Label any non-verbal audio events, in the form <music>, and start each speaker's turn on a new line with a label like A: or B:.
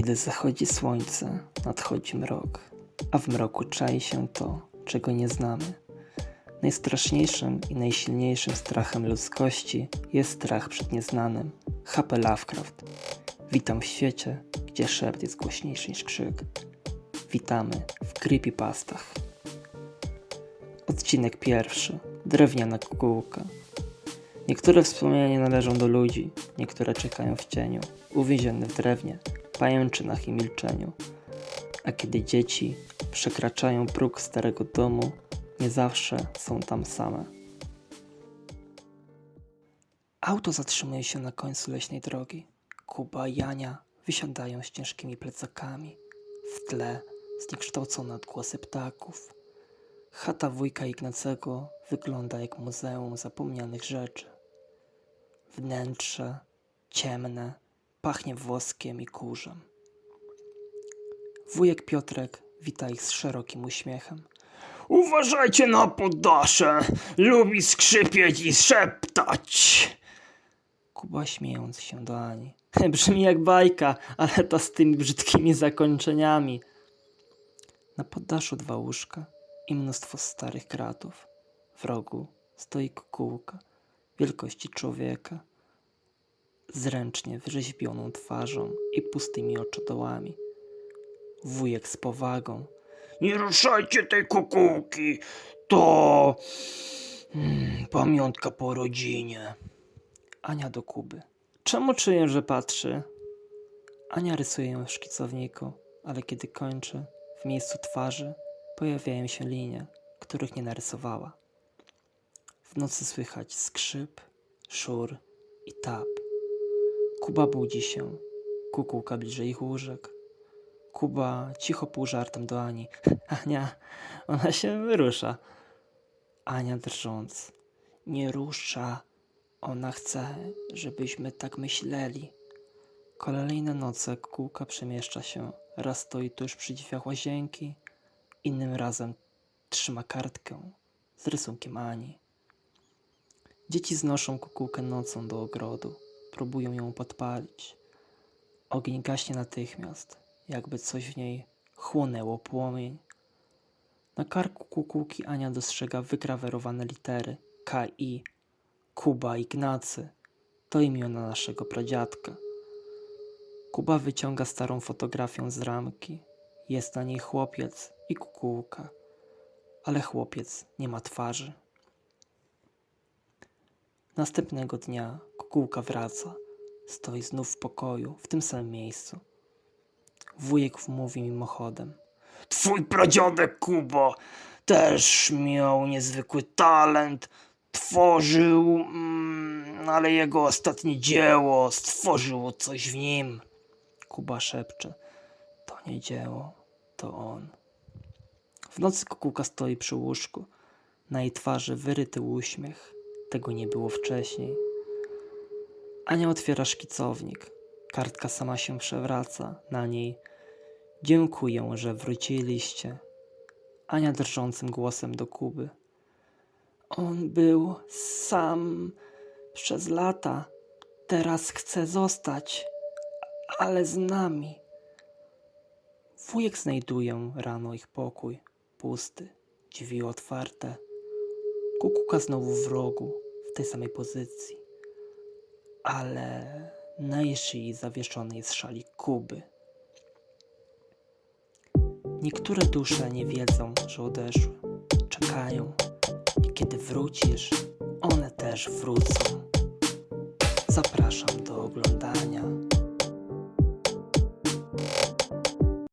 A: Kiedy zachodzi słońce, nadchodzi mrok, a w mroku czai się to, czego nie znamy. Najstraszniejszym i najsilniejszym strachem ludzkości jest strach przed nieznanym. H.P. Lovecraft. Witam w świecie, gdzie szept jest głośniejszy niż krzyk. Witamy w Creepypastach. Odcinek pierwszy. Drewniana kukułka. Niektóre wspomnienia nie należą do ludzi, niektóre czekają w cieniu, uwięzione w drewnie, pajęczynach i milczeniu. A kiedy dzieci przekraczają próg starego domu, nie zawsze są tam same. Auto zatrzymuje się na końcu leśnej drogi. Kuba i Jania wysiadają z ciężkimi plecakami. W tle zniekształcone odgłosy ptaków. Chata wujka Ignacego wygląda jak muzeum zapomnianych rzeczy. Wnętrze ciemne, pachnie woskiem i kurzem. Wujek Piotrek wita ich z szerokim uśmiechem.
B: Uważajcie na poddasze! Lubi skrzypieć i szeptać!
A: Kuba śmiejąc się do Ani. <laughs> Brzmi jak bajka, ale to z tymi brzydkimi zakończeniami. Na poddaszu dwa łóżka i mnóstwo starych kratów. W rogu stoi kukułka wielkości człowieka. Zręcznie wyrzeźbioną twarzą i pustymi oczodołami. Wujek z powagą.
B: Nie ruszajcie tej kukułki! To... Hmm, pamiątka po rodzinie.
A: Ania do Kuby. Czemu czuję, że patrzy? Ania rysuje ją w szkicowniku, ale kiedy kończy, w miejscu twarzy pojawiają się linie, których nie narysowała. W nocy słychać skrzyp, szur i tap. Kuba budzi się. Kukułka bliżej ich łóżek. Kuba cicho pół żartem do Ani. <laughs> Ania, ona się wyrusza. Ania drżąc. Nie rusza. Ona chce, żebyśmy tak myśleli. Kolejne noce kółka przemieszcza się. Raz stoi tuż przy drzwiach łazienki, innym razem trzyma kartkę z rysunkiem Ani. Dzieci znoszą kukułkę nocą do ogrodu. Próbują ją podpalić. Ogień gaśnie natychmiast, jakby coś w niej chłonęło płomień. Na karku kukułki Ania dostrzega wygrawerowane litery K i Kuba Ignacy. To imiona naszego pradziadka. Kuba wyciąga starą fotografię z ramki. Jest na niej chłopiec i kukułka, ale chłopiec nie ma twarzy. Następnego dnia kukułka wraca. Stoi znów w pokoju, w tym samym miejscu. Wujek mówi mimochodem.
B: Twój pradziadek Kubo też miał niezwykły talent. Tworzył, mm, ale jego ostatnie dzieło stworzyło coś w nim.
A: Kuba szepcze. To nie dzieło, to on. W nocy kukułka stoi przy łóżku. Na jej twarzy wyryty uśmiech. Tego nie było wcześniej. Ania otwiera szkicownik. Kartka sama się przewraca. Na niej Dziękuję, że wróciliście. Ania drżącym głosem do Kuby. On był sam przez lata. Teraz chce zostać, ale z nami. Wujek znajduje rano ich pokój, pusty, drzwi otwarte. Kukułka znowu w rogu, w tej samej pozycji. Ale na jej szyi zawieszony jest szalik Kuby. Niektóre dusze nie wiedzą, że odeszły. Czekają. I kiedy wrócisz, one też wrócą. Zapraszam do oglądania.